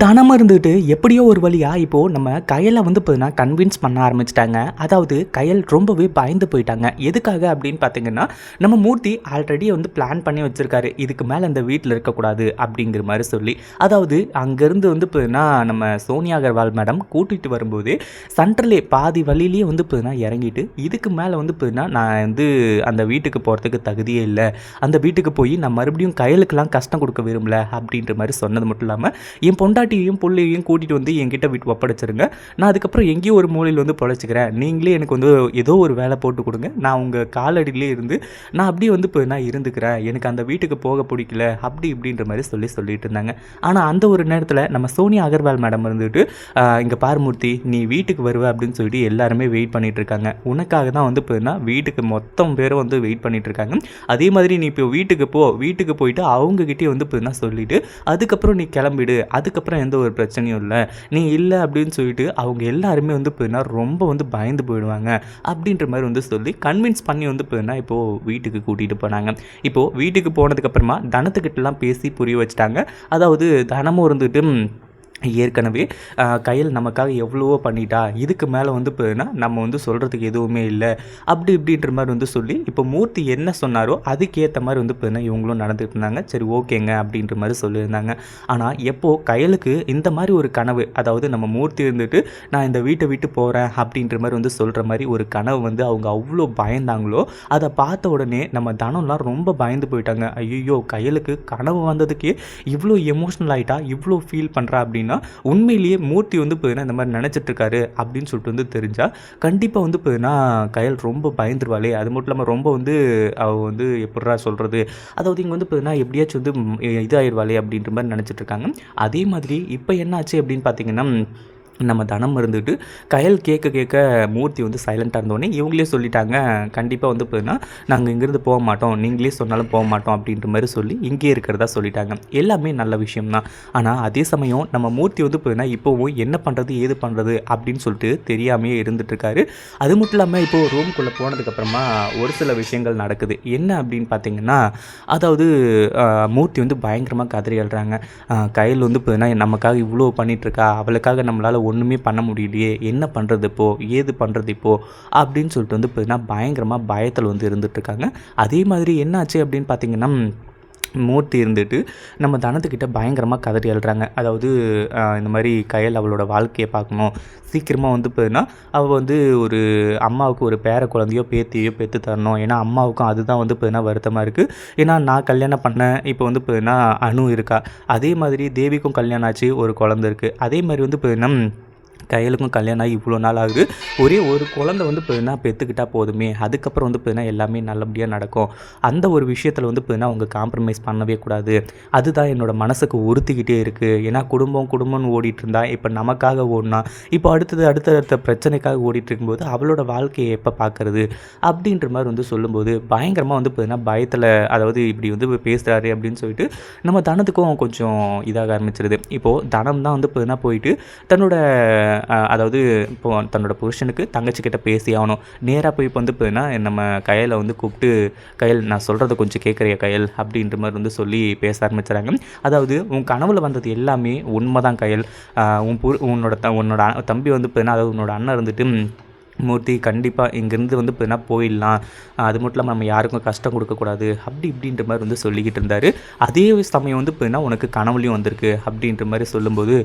தனமாக இருந்துட்டு எப்படியோ ஒரு வழியாக இப்போது நம்ம கையலை வந்து பார்த்தீங்கன்னா கன்வின்ஸ் பண்ண ஆரம்பிச்சிட்டாங்க. அதாவது கையல் ரொம்பவே பயந்து போயிட்டாங்க. எதுக்காக அப்படின்னு பார்த்தீங்கன்னா நம்ம மூர்த்தி ஆல்ரெடி வந்து பிளான் பண்ணி வச்சுருக்காரு. இதுக்கு மேலே அந்த வீட்டில் இருக்கக்கூடாது அப்படிங்கிற மாதிரி சொல்லி. அதாவது அங்கேருந்து வந்து பார்த்தீங்கன்னா நம்ம சோனியா அகர்வால் மேடம் கூட்டிகிட்டு வரும்போது சென்ட்ரலே பாதி வழியிலேயே வந்து பார்த்தீங்கன்னா இறங்கிட்டு இதுக்கு மேலே வந்து பார்த்தீங்கன்னா நான் வந்து அந்த வீட்டுக்கு போகிறதுக்கு தகுதியே இல்லை. அந்த வீட்டுக்கு போய் நான் மறுபடியும் கையலுக்கெல்லாம் கஷ்டம் கொடுக்க விரும்பல அப்படின்ற மாதிரி சொன்னது மட்டும் இல்லாமல் என் பொண்டா பொண்டாட்டியையும் புள்ளையையும் கூட்டிகிட்டு வந்து என்கிட்ட விட்டு ஒப்படைச்சிருங்க. நான் அதுக்கப்புறம் எங்கேயோ ஒரு மூலையில் வந்து பொழைச்சிக்கிறேன். நீங்களே எனக்கு வந்து ஏதோ ஒரு வேலை போட்டு கொடுங்க. நான் உங்கள் காலடியிலே இருந்து நான் அப்படியே வந்து இப்போ நான் இருந்துக்கிறேன். எனக்கு அந்த வீட்டுக்கு போக பிடிக்கல. அப்படி இப்படின்ற மாதிரி சொல்லி சொல்லிட்டு இருந்தாங்க. ஆனால் அந்த ஒரு நேரத்தில் நம்ம சோனியா அகர்வால் மேடம் இருந்துட்டு இங்கே பார்மூர்த்தி நீ வீட்டுக்கு வருவ அப்படின்னு சொல்லிட்டு எல்லாருமே வெயிட் பண்ணிட்டு இருக்காங்க. உனக்காக தான் வந்து இப்போ வீட்டுக்கு மொத்தம் பேரும் வந்து வெயிட் பண்ணிட்டு இருக்காங்க. அதே மாதிரி நீ இப்போ வீட்டுக்கு போ. வீட்டுக்கு போயிட்டு அவங்ககிட்டயே வந்து இப்போ சொல்லிட்டு அதுக்கப்புறம் நீ கிளம்பிடு. அதுக்கப்புறம் அதுக்கப்புறம் எந்த ஒரு பிரச்சனையும் இல்லை. நீ இல்லை அப்படின்னு சொல்லிட்டு அவங்க எல்லாருமே வந்து போயினா ரொம்ப வந்து பயந்து போயிடுவாங்க. அப்படின்ற மாதிரி வந்து சொல்லி கன்வின்ஸ் பண்ணி வந்து போயினா இப்போது வீட்டுக்கு கூட்டிகிட்டு போனாங்க. இப்போது வீட்டுக்கு போனதுக்கப்புறமா தனத்துக்கிட்டலாம் பேசி புரிய வச்சுட்டாங்க. அதாவது தனமும் இருந்துட்டு ஏற்கனவே கையல் கையில் நமக்காக எவ்வளவோ பண்ணிட்டா இதுக்கு மேலே வந்து போதுன்னா நம்ம வந்து சொல்கிறதுக்கு எதுவுமே இல்லை. அப்படி இப்படின்ற மாதிரி வந்து சொல்லி இப்போ மூர்த்தி என்ன சொன்னாரோ அதுக்கேற்ற மாதிரி வந்து போதுன்னா இவங்களும் நடந்துகிட்டு இருந்தாங்க. சரி ஓகேங்க அப்படின்ற மாதிரி சொல்லியிருந்தாங்க. ஆனால் எப்போது கையலுக்கு இந்த மாதிரி ஒரு கனவு அதாவது நம்ம மூர்த்தி இருந்துட்டு நான் இந்த வீட்டை விட்டு போகிறேன் அப்படின்ற மாதிரி வந்து சொல்கிற மாதிரி ஒரு கனவு வந்து அவங்க அவ்வளோ பயந்தாங்களோ அதை பார்த்த உடனே நம்ம தனம்லாம் ரொம்ப பயந்து போயிட்டாங்க. ஐயோ கையலுக்கு கனவு வந்ததுக்கே இவ்வளோ எமோஷ்னல் ஆகிட்டா இவ்வளோ ஃபீல் பண்ணுறா அப்படின்னா உண்மையிலேயே மூர்த்தி வந்து போயின்னா இந்த மாதிரி நினச்சிட்டு இருக்காரு அப்படின்னு சொல்லிட்டு வந்து தெரிஞ்சால் கண்டிப்பாக வந்து போயின்னா கையல் ரொம்ப பயந்துருவாளே. அது மட்டும் இல்லாமல் ரொம்ப வந்து அவ வந்து எப்படா சொல்கிறது அதாவது இங்கே வந்து பார்த்தீங்கன்னா எப்படியாச்சும் வந்து இதாகிடுவாளே அப்படின்ற மாதிரி நினச்சிட்டு இருக்காங்க அதே மாதிரி இப்போ என்ன ஆச்சு அப்படின்னு பார்த்தீங்கன்னா நம்ம தனம் இருந்துட்டு கயல் கேட்க கேட்க மூர்த்தி வந்து சைலண்ட்டாக இருந்தோடனே இவங்களே சொல்லிட்டாங்க கண்டிப்பாக வந்து போயின்னா நாங்கள் இங்கேருந்து போக மாட்டோம். நீங்களே சொன்னாலும் போக மாட்டோம். அப்படின்ற மாதிரி சொல்லி இங்கேயே இருக்கிறதா சொல்லிட்டாங்க. எல்லாமே நல்ல விஷயம்தான். ஆனால் அதே சமயம் நம்ம மூர்த்தி வந்து போயின்னா இப்போவும் என்ன பண்ணுறது ஏது பண்ணுறது அப்படின்னு சொல்லிட்டு தெரியாமையே இருந்துட்டுருக்காரு. அது மட்டும் இல்லாமல் இப்போது ரூம்குள்ளே போனதுக்கப்புறமா ஒரு சில விஷயங்கள் நடக்குது. என்ன அப்படின்னு பார்த்தீங்கன்னா அதாவது மூர்த்தி வந்து பயங்கரமாக கதறி எழுறாங்க கயல் கையில் வந்து போயின்னா நமக்காக இவ்வளோ பண்ணிகிட்ருக்கா அவளுக்காக நம்மளால் ஒன்றுமே பண்ண முடியலையே. என்ன பண்ணுறது இப்போ? ஏது பண்ணுறது இப்போ? அப்படின்னு சொல்லிட்டு வந்து பார்த்தீங்கன்னா பயங்கரமாக பயத்தில் வந்து இருந்துகிட்ருக்காங்க அதே மாதிரி என்னாச்சு அப்படின்னு பார்த்தீங்கன்னா மூர்த்தி இருந்துட்டு நம்ம தனத்துக்கிட்ட பயங்கரமாக கதறி எழுறாங்க அதாவது இந்த மாதிரி கையல் அவளோட வாழ்க்கையை பார்க்கணும். சீக்கிரமாக வந்து போதுன்னா அவள் வந்து ஒரு அம்மாவுக்கு ஒரு பேர குழந்தையோ பேத்தியோ பெற்று தரணும். ஏன்னா அம்மாவுக்கும் அதுதான் வந்து போதுன்னா வருத்தமாக இருக்குது ஏன்னா நான் கல்யாணம் பண்ணேன். இப்போ வந்து போதுன்னா அணு இருக்கா. அதே மாதிரி தேவிக்கும் கல்யாணம் ஆச்சு. ஒரு குழந்தை இருக்குது அதே மாதிரி வந்து போதுன்னா கையலுக்கும் கல்யாணம் ஆகி இவ்வளோ நாள் ஆகுது. ஒரே ஒரு குழந்தை வந்து பார்த்தீங்கன்னா பெற்றுக்கிட்டா போதுமே. அதுக்கப்புறம் வந்து பார்த்தீங்கன்னா எல்லாமே நல்லபடியாக நடக்கும். அந்த ஒரு விஷயத்தில் வந்து பார்த்தீங்கன்னா அவங்க காம்ப்ரமைஸ் பண்ணவே கூடாது. அதுதான் என்னோட மனசுக்கு உறுத்திக்கிட்டே இருக்குது ஏன்னா குடும்பம் குடும்பம்னு ஓடிட்டு இருந்தா இப்போ நமக்காக ஓடினா இப்போ அடுத்தது அடுத்தடுத்த பிரச்சனைக்காக ஓடிட்டு இருக்கும்போது அவளோட வாழ்க்கையை எப்போ பார்க்கறது அப்படின்ற மாதிரி வந்து சொல்லும்போது பயங்கரமாக வந்து பார்த்தீங்கன்னா பயத்தில் அதாவது இப்படி வந்து பேசுகிறாரு அப்படின்னு சொல்லிட்டு நம்ம தனத்துக்கும் கொஞ்சம் இதாக ஆரம்பிச்சிருது. இப்போது தனம் தான் வந்து பார்த்தீங்கன்னா போயிட்டு தன்னோட அதாவது இப்போ தன்னோட புருஷனுக்கு தங்கச்சிக்கிட்ட பேசி ஆகணும். நேராக போய் இப்போ வந்து பார்த்தீங்கன்னா நம்ம கையலை வந்து கூப்பிட்டு கையல் நான் சொல்கிறத கொஞ்சம் கேட்குறியா கையல்? அப்படின்ற மாதிரி வந்து சொல்லி பேச ஆரம்பிச்சுறாங்க அதாவது உன் கனவில் வந்தது எல்லாமே உண்மை தான் கையல் உன் புரு உன்னோட த உன்னோட தம்பி வந்து பார்த்தீங்கன்னா அதாவது உன்னோட அண்ணன் இருந்துட்டு மூர்த்தி கண்டிப்பாக இங்கேருந்து வந்து பார்த்தீங்கன்னா போயிடலாம். அது மட்டும் இல்லாமல் நம்ம யாருக்கும் கஷ்டம் கொடுக்கக்கூடாது அப்படி இப்படின்ற மாதிரி வந்து சொல்லிக்கிட்டு இருந்தார். அதே சமயம் வந்து பார்த்தீங்கன்னா உனக்கு கனவுலையும் வந்திருக்கு அப்படின்ற மாதிரி சொல்லும்போது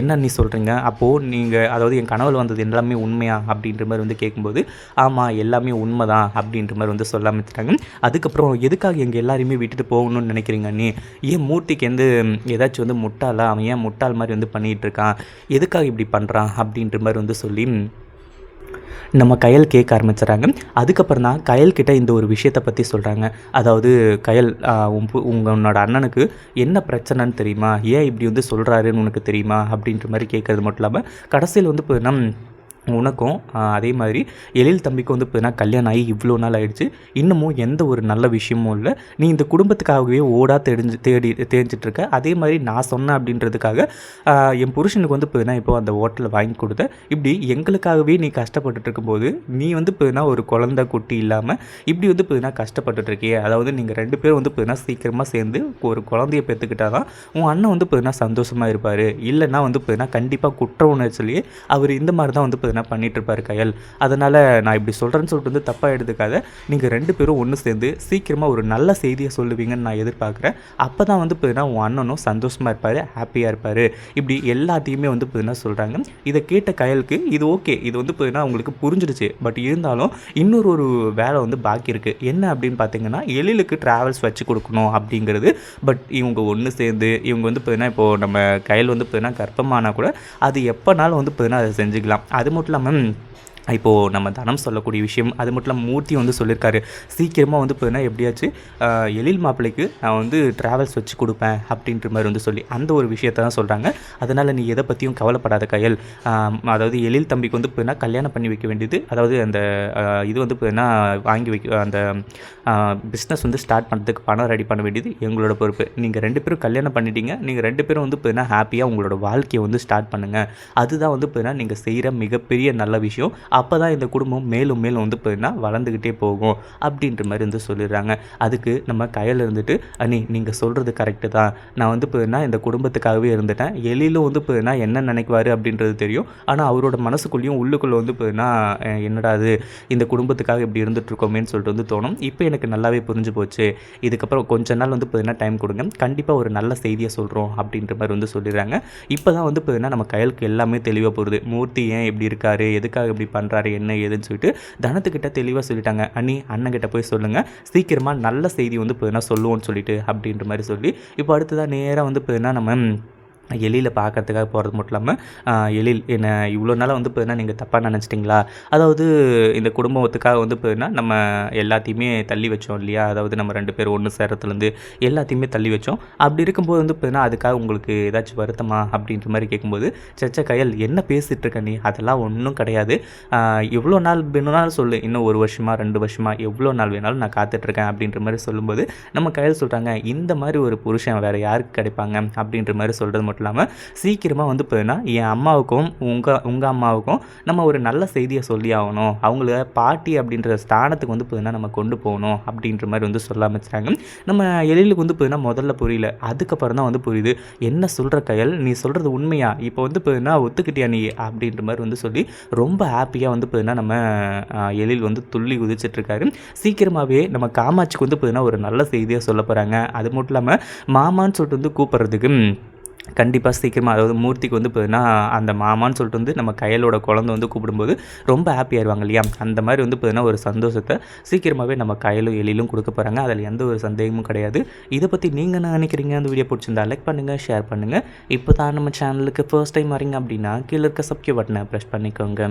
என்ன நீ சொல்கிறீங்க அப்போது நீங்கள் அதாவது என் கனவுல வந்தது எல்லாமே உண்மையா? அப்படின்ற மாதிரி வந்து கேட்கும்போது ஆமாம் எல்லாமே உண்மை தான் அப்படின்ற மாதிரி வந்து சொல்ல ஆரம்பிச்சிட்டாங்க. அதுக்கப்புறம் எதுக்காக எங்கள் எல்லாரையுமே விட்டுட்டு போகணும்னு நினைக்கிறீங்க நீ? ஏன் மூர்த்திக்கு வந்து ஏதாச்சும் வந்து முட்டாளா? அவன் ஏன் முட்டாள் மாதிரி வந்து பண்ணிகிட்டு இருக்கான்? எதுக்காக இப்படி பண்ணுறான் அப்படின்ற மாதிரி வந்து சொல்லி நம்ம கயல் கேட்க ஆரம்பிச்சிடறாங்க. அதுக்கப்புறம் தான் கயல்கிட்ட இந்த ஒரு விஷயத்தை பற்றி சொல்கிறாங்க அதாவது கயல் ஆஹ், உன்னோட அண்ணனுக்கு என்ன பிரச்சனைன்னு தெரியுமா? ஏன் இப்படி வந்து சொல்கிறாருன்னு உனக்கு தெரியுமா? அப்படின்ற மாதிரி கேட்குறது மட்டும் இல்லாமல் கடைசியில் வந்து இப்போ நம் உனக்கும் அதே மாதிரி எழில் தம்பிக்கும் வந்து பார்த்தீங்கன்னா கல்யாணம் ஆகி இவ்வளோ நாள் ஆயிடுச்சு. இன்னமும் எந்த ஒரு நல்ல விஷயமும் இல்லை. நீ இந்த குடும்பத்துக்காகவே ஓடா தெரிஞ்சு தேடி தேடிச்சிட்டு இருக்க அதே மாதிரி நான் சொன்னேன் அப்படின்றதுக்காக என் புருஷனுக்கு வந்து இப்போதுனா இப்போ அந்த ஹோட்டலில் வாங்கி கொடுத்த. இப்படி எங்களுக்காகவே நீ கஷ்டப்பட்டுட்டு இருக்கும்போது நீ வந்து இப்போதுனா ஒரு குழந்தை குட்டி இல்லாமல் இப்படி வந்து பார்த்தீங்கன்னா கஷ்டப்பட்டுட்டு இருக்கியே அதாவது நீங்கள் ரெண்டு பேரும் வந்து பார்த்தீங்கன்னா சீக்கிரமாக சேர்ந்து ஒரு குழந்தைய பெற்றுக்கிட்டா தான் உன் அண்ணன் வந்து பார்த்தீங்கன்னா சந்தோஷமாக இருப்பார். இல்லைன்னா வந்து பார்த்தீங்கன்னா கண்டிப்பாக குற்ற உணர்ச்சிலேயே அவர் இந்த மாதிரி தான் வந்து பார்த்தீங்கன்னா பண்ணிட்டு இருப்பாரு கயல்? அதனால் நான் இப்படி சொல்கிறேன்னு சொல்லிட்டு வந்து தப்பாக எடுத்துக்காத. நீங்கள் ரெண்டு பேரும் ஒன்று சேர்ந்து சீக்கிரமாக ஒரு நல்ல செய்தியை சொல்லுவீங்கன்னு நான் எதிர்பார்க்குறேன். அப்போ தான் வந்து பார்த்தீங்கன்னா உன் அண்ணனும் சந்தோஷமாக இருப்பார் ஹாப்பியாக இருப்பார். இப்படி எல்லாத்தையுமே வந்து பார்த்தீங்கன்னா சொல்கிறாங்க இதை கேட்ட கயலுக்கு இது ஓகே. இது வந்து பார்த்தீங்கன்னா உங்களுக்கு புரிஞ்சிடுச்சு. பட் இருந்தாலும் இன்னொரு ஒரு வேலை வந்து பாக்கி இருக்குது என்ன அப்படின்னு பார்த்தீங்கன்னா எழிலுக்கு ட்ராவல்ஸ் வச்சு கொடுக்கணும் அப்படிங்கிறது. பட் இவங்க ஒன்று சேர்ந்து இவங்க வந்து பார்த்தீங்கன்னா இப்போது நம்ம கையில் வந்து பார்த்தீங்கன்னா கர்ப்பமானால் கூட அது எப்போனாலும் வந்து பார்த்தீங்கன்னா அதை செஞ்சுக்கலாம். அது மட்டும் இல்லாமல் இப்போது நம்ம தனம் சொல்லக்கூடிய விஷயம் அது மட்டும் இல்லாமல் மூர்த்தி வந்து சொல்லியிருக்காரு சீக்கிரமாக வந்து பார்த்தீங்கன்னா எப்படியாச்சு எழில் மாப்பிள்ளைக்கு நான் வந்து ட்ராவல்ஸ் வச்சு கொடுப்பேன் அப்படின்ற மாதிரி வந்து சொல்லி அந்த ஒரு விஷயத்தை தான் சொல்கிறாங்க அதனால் நீ எதை பற்றியும் கவலைப்படாத கையல். அதாவது எழில் தம்பிக்கு வந்து பார்த்தீங்கன்னா கல்யாணம் பண்ணி வைக்க வேண்டியது. அதாவது அந்த இது வந்து பார்த்தீங்கன்னா வாங்கி வைக்க அந்த பிஸ்னஸ் வந்து ஸ்டார்ட் பண்ணுறதுக்கு பணம் ரெடி பண்ண வேண்டியது எங்களோட பொறுப்பு. நீங்கள் ரெண்டு பேரும் கல்யாணம் பண்ணிட்டீங்க. நீங்கள் ரெண்டு பேரும் வந்து பார்த்தீங்கன்னா ஹாப்பியாக உங்களோட வாழ்க்கையை வந்து ஸ்டார்ட் பண்ணுங்கள் அதுதான் வந்து பார்த்தீங்கன்னா நீங்கள் செய்கிற மிகப்பெரிய நல்ல விஷயம். அப்போ தான் இந்த குடும்பம் மேலும் மேலும் வந்து பார்த்தீங்கன்னா வளர்ந்துக்கிட்டே போகும் அப்படின்ற மாதிரி வந்து சொல்லிடுறாங்க. அதுக்கு நம்ம கையில் இருந்துட்டு அனி நீங்கள் சொல்கிறது கரெக்டு தான். நான் வந்து பார்த்திங்கன்னா இந்த குடும்பத்துக்காகவே இருந்துட்டேன். எழிலும் வந்து பார்த்தீங்கன்னா என்ன நினைக்குவார் அப்படின்றது தெரியும். ஆனால் அவரோட மனசுக்குள்ளேயும் உள்ளுக்குள்ளே வந்து பார்த்தீங்கன்னா என்னடா அது? இந்த குடும்பத்துக்காக இப்படி இருந்துட்டு இருக்கோமேன்னு சொல்லிட்டு வந்து தோணும். இப்போ எனக்கு நல்லாவே புரிஞ்சு போச்சு. இதுக்கப்புறம் கொஞ்ச நாள் வந்து பார்த்தீங்கன்னா டைம் கொடுங்க. கண்டிப்பாக ஒரு நல்ல செய்தியை சொல்கிறோம் அப்படின்ற மாதிரி வந்து சொல்லிடுறாங்க. இப்போ தான் வந்து பார்த்திங்கன்னா நம்ம கையலுக்கு எல்லாமே தெளிவாக போகுது. மூர்த்தி ஏன் இப்படி இருக்காரு? எதுக்காக இப்படி பண்ண பண்ணுறாரு என்ன ஏதுன்னு சொல்லிட்டு தனத்துக்கிட்ட தெளிவாக சொல்லிட்டாங்க. அண்ணி அண்ணன்கிட்ட போய் சொல்லுங்கள் சீக்கிரமாக நல்ல செய்தி வந்து பார்த்தீங்கன்னா சொல்லுவோம்னு சொல்லிட்டு அப்படின்ற மாதிரி சொல்லி இப்போ அடுத்ததாக நேராக வந்து இப்போ நம்ம எழில பார்க்கறதுக்காக போகிறது மட்டும் இல்லாமல் எழில் என்ன இவ்வளோ நாளாக வந்து பார்த்தீங்கன்னா நீங்கள் தப்பாக நினச்சிட்டிங்களா? அதாவது இந்த குடும்பத்துக்காக வந்து பார்த்தீங்கன்னா நம்ம எல்லாத்தையுமே தள்ளி வச்சோம் இல்லையா? அதாவது நம்ம ரெண்டு பேரும் ஒன்று சேரத்துலேருந்து எல்லாத்தையுமே தள்ளி வச்சோம். அப்படி இருக்கும்போது வந்து பார்த்தீங்கன்னா அதுக்காக உங்களுக்கு ஏதாச்சும் வருத்தமா அப்படின்ற மாதிரி கேட்கும்போது சச்ச கையல் என்ன பேசிகிட்டு இருக்க நீ? அதெல்லாம் ஒன்றும் கிடையாது. எவ்வளோ நாள் வேணும்னாலும் சொல்லு. இன்னும் ஒரு வருஷமா ரெண்டு வருஷமா எவ்வளோ நாள் வேணாலும் நான் காத்துட்ருக்கேன் அப்படின்ற மாதிரி சொல்லும்போது நம்ம கையில் சொல்கிறாங்க இந்த மாதிரி ஒரு புருஷன் வேறு யாருக்கு கிடைப்பாங்க? அப்படின்ற மாதிரி சொல்கிறது மட்டும் இல்லாமல் சீக்கிரமாக வந்து பார்த்தீங்கன்னா என் அம்மாவுக்கும் உங்கள் உங்கள் அம்மாவுக்கும் நம்ம ஒரு நல்ல செய்தியை சொல்லி ஆகணும். அவங்கள பாட்டி அப்படின்ற ஸ்தானத்துக்கு வந்து பார்த்தீங்கன்னா நம்ம கொண்டு போகணும் அப்படின்ற மாதிரி வந்து சொல்ல ஆரம்பிச்சிட்டாங்க. நம்ம எழிலுக்கு வந்து பார்த்தீங்கன்னா முதல்ல புரியல. அதுக்கப்புறம் தான் வந்து புரியுது. என்ன சொல்கிற கையல்? நீ சொல்கிறது உண்மையா? இப்போ வந்து பார்த்தீங்கன்னா ஒத்துக்கிட்டியா நீ? அப்படின்ற மாதிரி வந்து சொல்லி ரொம்ப ஹாப்பியாக வந்து பார்த்தீங்கன்னா நம்ம எழில் வந்து துள்ளி குதிச்சிட்ருக்காரு சீக்கிரமாகவே நம்ம காமாட்சிக்கு வந்து பார்த்தீங்கன்னா ஒரு நல்ல செய்தியாக சொல்ல போகிறாங்க அது மட்டும் இல்லாமல் மாமான்னு சொல்லிட்டு வந்து கூப்பிட்றதுக்கு கண்டிப்பாக சீக்கிரமாக அதாவது மூர்த்திக்கு வந்து பார்த்தீங்கன்னா அந்த மாமான்னு சொல்லிட்டு வந்து நம்ம கையலோட குழந்தை வந்து கூப்பிடும்போது ரொம்ப ஹாப்பி ஆயிடுவாங்க இல்லையா? அந்த மாதிரி வந்து பார்த்தீங்கன்னா ஒரு சந்தோஷத்தை சீக்கிரமாகவே நம்ம கையிலும் எழிலும் கொடுக்க போகிறாங்க அதில் எந்த ஒரு சந்தேகமும் கிடையாது. இதை பற்றி நீங்கள் என்ன நினைக்கிறீங்க? அந்த வீடியோ பிடிச்சிருந்தா லைக் பண்ணுங்கள் ஷேர் பண்ணுங்கள் இப்போ தான் நம்ம சேனலுக்கு ஃபர்ஸ்ட் டைம் வரீங்க அப்படின்னா கீழே இருக்க சப்ஸ்கிரைப் பட்டனை ப்ரெஸ் பண்ணிக்கோங்க.